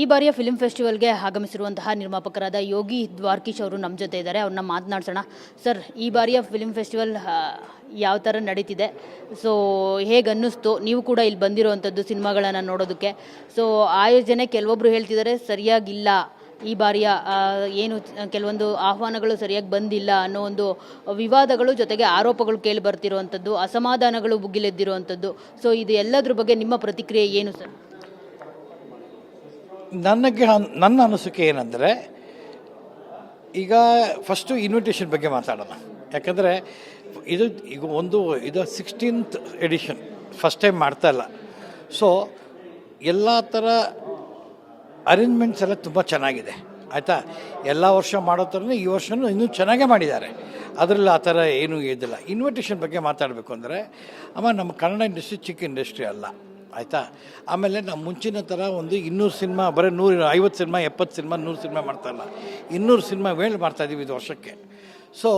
ಈ ಬಾರಿಯ ಫಿಲ್ಮ್ ಫೆಸ್ಟಿವಲ್ಗೆ ಆಗಮಿಸಿರುವಂತಹ ನಿರ್ಮಾಪಕರಾದ ಯೋಗಿ ದ್ವಾರ್ಕೀಶ್ ಅವರು ನಮ್ಮ ಜೊತೆ ಇದ್ದಾರೆ. ಅವ್ರನ್ನ ಮಾತನಾಡ್ಸೋಣ. ಸರ್, ಈ ಬಾರಿಯ ಫಿಲ್ಮ್ ಫೆಸ್ಟಿವಲ್ ಯಾವ ಥರ ನಡೀತಿದೆ? ಸೊ ಹೇಗೆ ಅನ್ನಿಸ್ತು ನೀವು ಕೂಡ ಇಲ್ಲಿ ಬಂದಿರುವಂಥದ್ದು ಸಿನಿಮಾಗಳನ್ನು ನೋಡೋದಕ್ಕೆ. ಸೊ ಆಯೋಜನೆ ಕೆಲವೊಬ್ಬರು ಹೇಳ್ತಿದ್ದಾರೆ, ಸರಿಯಾಗಿಲ್ಲ. ಈ ಬಾರಿಯ ಏನು, ಕೆಲವೊಂದು ಆಹ್ವಾನಗಳು ಸರಿಯಾಗಿ ಬಂದಿಲ್ಲ ಅನ್ನೋ ಒಂದು ವಿವಾದಗಳು ಜೊತೆಗೆ ಆರೋಪಗಳು ಕೇಳಿ ಬರ್ತಿರುವಂಥದ್ದು, ಅಸಮಾಧಾನಗಳು ಬುಗ್ಗಿಲೆದ್ದಿರುವಂಥದ್ದು ಸೊ ಇದು ಎಲ್ಲದ್ರ ಬಗ್ಗೆ ನಿಮ್ಮ ಪ್ರತಿಕ್ರಿಯೆ ಏನು, ಸರ್? ನನಗೆ ನನ್ನ ಅನಿಸಿಕೆ ಏನಂದರೆ, ಈಗ ಫಸ್ಟು ಇನ್ವಿಟೇಷನ್ ಬಗ್ಗೆ ಮಾತಾಡೋಣ. ಯಾಕಂದರೆ, ಇದು ಈಗ ಒಂದು, ಇದು ಸಿಕ್ಸ್ಟೀನ್ತ್ ಎಡಿಷನ್ ಫಸ್ಟ್ ಟೈಮ್ ಮಾಡ್ತಾ ಇಲ್ಲ. ಸೊ ಎಲ್ಲ ಥರ ಅರೇಂಜ್ಮೆಂಟ್ಸ್ ಎಲ್ಲ ತುಂಬ ಚೆನ್ನಾಗಿದೆ. ಆಯಿತಾ? ಎಲ್ಲ ವರ್ಷ ಮಾಡೋ ಥರನೇ ಈ ವರ್ಷವೂ ಇನ್ನೂ ಚೆನ್ನಾಗೇ ಮಾಡಿದ್ದಾರೆ. ಅದರಲ್ಲಿ ಆ ಥರ ಏನೂ ಇದಿಲ್ಲ. ಇನ್ವಿಟೇಷನ್ ಬಗ್ಗೆ ಮಾತಾಡಬೇಕು ಅಂದರೆ, ಅಮ್ಮ, ನಮ್ಮ ಕನ್ನಡ ಇಂಡಸ್ಟ್ರಿ ಚಿಕ್ಕ ಇಂಡಸ್ಟ್ರಿ ಅಲ್ಲ. ಆಯಿತಾ? ಆಮೇಲೆ ನಾವು ಮುಂಚಿನ ಥರ ಒಂದು ಇನ್ನೂರು ಸಿನಿಮಾ, ಬರೀ ನೂರು ಐವತ್ತು ಸಿನಿಮಾ ಎಪ್ಪತ್ತು ಸಿನಿಮಾ, ನೂರು ಸಿನಿಮಾ ಮಾಡ್ತಾಯಿಲ್ಲ ಇನ್ನೂರು ಸಿನಿಮಾ ವೇಳೆ ಮಾಡ್ತಾಯಿದ್ದೀವಿ ಇದು ವರ್ಷಕ್ಕೆ. ಸೊ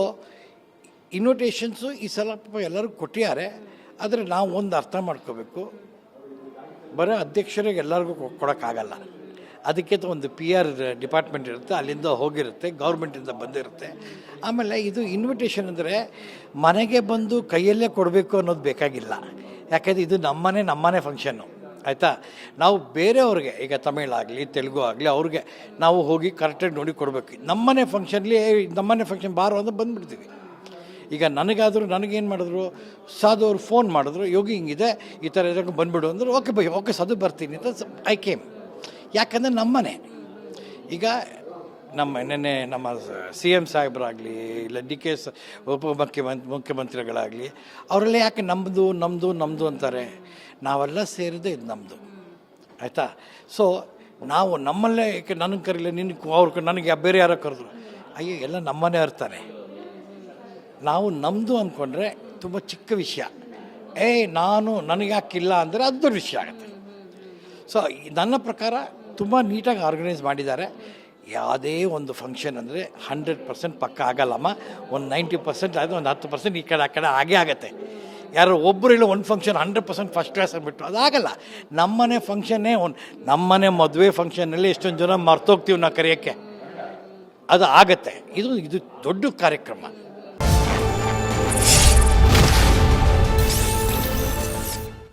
ಇನ್ವಿಟೇಷನ್ಸು ಈ ಸಲ ಎಲ್ಲರೂ ಕೊಟ್ಟಿದ್ದಾರೆ. ಆದರೆ ನಾವು ಒಂದು ಅರ್ಥ ಮಾಡ್ಕೋಬೇಕು. ಬರೀ ಅಧ್ಯಕ್ಷರಿಗೆ ಎಲ್ಲರಿಗೂ ಕೊಡೋಕ್ಕಾಗಲ್ಲ ಅದಕ್ಕೆ ಒಂದು ಪಿ ಆರ್ ಡಿಪಾರ್ಟ್ಮೆಂಟ್ ಇರುತ್ತೆ, ಅಲ್ಲಿಂದ ಹೋಗಿರುತ್ತೆ ಗೌರ್ಮೆಂಟಿಂದ ಬಂದಿರುತ್ತೆ. ಆಮೇಲೆ ಇದು ಇನ್ವಿಟೇಷನ್ ಅಂದರೆ ಮನೆಗೆ ಬಂದು ಕೈಯಲ್ಲೇ ಕೊಡಬೇಕು ಅನ್ನೋದು ಬೇಕಾಗಿಲ್ಲ. ಯಾಕಂದರೆ ಇದು ನಮ್ಮನೆ ನಮ್ಮನೆ ಫಂಕ್ಷನ್ನು ಆಯಿತಾ? ನಾವು ಬೇರೆಯವ್ರಿಗೆ, ಈಗ ತಮಿಳಾಗಲಿ ತೆಲುಗು ಆಗಲಿ, ಅವ್ರಿಗೆ ನಾವು ಹೋಗಿ ಕರೆಕ್ಟಾಗಿ ನೋಡಿ ಕೊಡಬೇಕು. ನಮ್ಮನೆ ಫಂಕ್ಷನ್ಲಿ ನಮ್ಮನೆ ಫಂಕ್ಷನ್ ಬಾರೋ ಅಂತ ಬಂದುಬಿಡ್ತೀವಿ. ಈಗ ನನಗಾದರೂ ನನಗೇನು ಮಾಡಿದ್ರು? ಸಾಧು ಅವ್ರು ಫೋನ್ ಮಾಡಿದ್ರು, ಯೋಗಿ ಹಿಂಗಿದೆ, ಈ ಥರ ಇದಕ್ಕೆ ಬಂದುಬಿಡು. ಅಂದರು, ಓಕೆ ಬೈ ಓಕೆ, ಸದು ಬರ್ತೀನಿ, ಅಂತ ಐ ಕೇಮ್ ಯಾಕಂದರೆ ನಮ್ಮನೆ. ಈಗ ನಮ್ಮ ನೆನ್ನೆ ನಮ್ಮ ಸಿ ಎಂ ಸಾಹೇಬರಾಗಲಿ ಇಲ್ಲ ಡಿ ಕೆ ಎಸ್ ಉಪಮುಖ್ಯಮಂತ್ರಿ ಮುಖ್ಯಮಂತ್ರಿಗಳಾಗಲಿ, ಅವರೆಲ್ಲ ಯಾಕೆ ನಮ್ಮದು ನಮ್ಮದು ನಮ್ಮದು ಅಂತಾರೆ? ನಾವೆಲ್ಲ ಸೇರಿದೆ ಇದು ನಮ್ಮದು ಆಯಿತಾ? ಸೊ ನಾವು ನಮ್ಮಲ್ಲೇ ಯಾಕೆ ನನಗೆ ಕರೀಲಿ ನಿನಗೆ ಅವ್ರು ನನಗೆ ಬೇರೆ ಯಾರೋ ಕರೆದ್ರು. ಅಯ್ಯೋ, ಎಲ್ಲ ನಮ್ಮನೇ ಇರ್ತಾರೆ ನಾವು ನಮ್ಮದು ಅಂದ್ಕೊಂಡ್ರೆ ತುಂಬ ಚಿಕ್ಕ ವಿಷಯ. ಏಯ್ ನಾನು ನನಗೆ ಯಾಕಿಲ್ಲ ಅಂದರೆ ಅದು ವಿಷಯ ಆಗುತ್ತೆ. ಸೊ ನನ್ನ ಪ್ರಕಾರ ತುಂಬ ನೀಟಾಗಿ ಆರ್ಗನೈಸ್ ಮಾಡಿದ್ದಾರೆ. ಯಾವುದೇ ಒಂದು ಫಂಕ್ಷನ್ ಅಂದರೆ ಹಂಡ್ರೆಡ್ ಪರ್ಸೆಂಟ್ ಪಕ್ಕ ಆಗಲ್ಲಮ್ಮ. ಒಂದು ನೈಂಟಿ ಪರ್ಸೆಂಟ್ ಆದರೆ ಒಂದು ಹತ್ತು ಪರ್ಸೆಂಟ್ ಈ ಕಡೆ, ಆ ಕಡೆ ಆಗೇ ಆಗುತ್ತೆ. ಯಾರು ಒಬ್ಬರು ಇಲ್ಲ, ಒಂದು function hundred percent first class ಅಂದ್ಬಿಟ್ಟು ಅದಾಗಲ್ಲ. ನಮ್ಮನೆ ಫಂಕ್ಷನ್ನೇ ಒಂದು, ನಮ್ಮನೆ ಮದುವೆ ಫಂಕ್ಷನಲ್ಲಿ ಎಷ್ಟೊಂದು ಜನ ಮರ್ತೋಗ್ತೀವಿ ನಾವು ಕರೆಯೋಕ್ಕೆ. ಅದು ಆಗತ್ತೆ. ಇದು ಇದು ದೊಡ್ಡ ಕಾರ್ಯಕ್ರಮ.